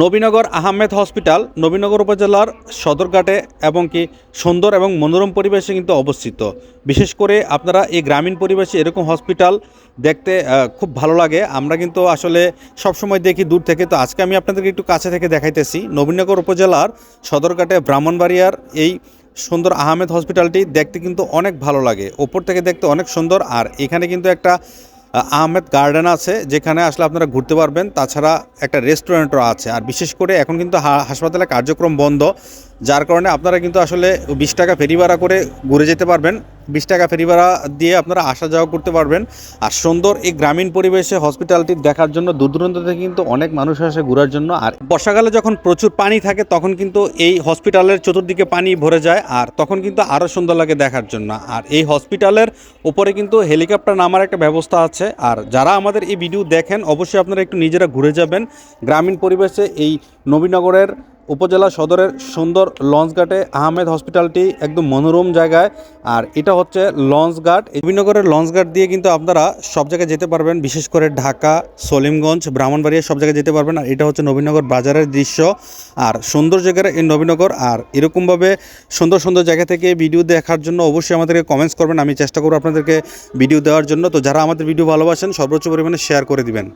Nabinagar Ahmed hospital, Nabinagar উপজেলার সদরঘাটে এবং কি সুন্দর এবং মনোরম পরিবেশে কিন্তু অবস্থিত। বিশেষ করে আপনারা এই গ্রামীণ পরিবেশে এরকম হসপিটাল দেখতে খুব ভালো লাগে। আমরা কিন্তু আসলে সবসময় দেখি দূর থেকে। তো আজকে আমি আপনাদেরকে একটু কাছে থেকে দেখাইতেছি। নবীনগর উপজেলার সদরঘাটে ব্রাহ্মণবাড়িয়ার এই সুন্দর আহমেদ হসপিটালটি দেখতে কিন্তু অনেক ভালো লাগে। ওপর থেকে দেখতে অনেক সুন্দর। আর এখানে কিন্তু একটা আহমেদ গার্ডেন আছে, যেখানে আসলে আপনারা ঘুরতে পারবেন। তাছাড়া একটা রেস্টুরেন্টও আছে। আর বিশেষ করে এখন কিন্তু হাসপাতালে কার্যক্রম বন্ধ। যার কারণে আপনারা কিন্তু আসলে বিশ টাকা ফেরি ভাড়া করে ঘুরে যেতে পারবেন। বিশ টাকা ফেরি ভাড়া দিয়ে আপনারা আসা যাওয়া করতে পারবেন। আর সুন্দর এই গ্রামীণ পরিবেশে হসপিটালটি দেখার জন্য দূর দূরান্ত থেকে কিন্তু অনেক মানুষ আসে ঘোরার জন্য। আর বর্ষাকালে যখন প্রচুর পানি থাকে, তখন কিন্তু এই হসপিটালের চতুর্দিকে পানি ভরে যায় আর তখন কিন্তু আরও সুন্দর লাগে দেখার জন্য। আর এই হসপিটালের উপরে কিন্তু হেলিকপ্টার নামার একটা ব্যবস্থা আছে। আর যারা আমাদের এই ভিডিও দেখেন, অবশ্যই আপনারা একটু নিজেরা ঘুরে যাবেন। গ্রামীণ পরিবেশে এই নবীনগরের উপজেলা সদরের সুন্দর লঞ্চঘাটে আহমেদ হসপিটালটি একদম মনোরম জায়গায়। আর এটা হচ্ছে লঞ্চঘাট নবীনগরের লঞ্চঘাট দিয়ে কিন্তু আপনারা সব জায়গায় যেতে পারবেন, বিশেষ করে ঢাকা, সলিমগঞ্জ, ব্রাহ্মণবাড়িয়া সব জায়গায় যেতে পারবেন। আর এটা হচ্ছে নবীনগর বাজারের দৃশ্য। আর সুন্দর জায়গার এই নবীনগর। আর এরকমভাবে সুন্দর সুন্দর জায়গা থেকে ভিডিও দেখার জন্য অবশ্যই আমাদেরকে কমেন্টস করবেন। আমি চেষ্টা করব আপনাদেরকে ভিডিও দেওয়ার জন্য। তো যারা আমাদের ভিডিও ভালোবাসেন, সর্বোচ্চ পরিমাণে শেয়ার করে দিবেন।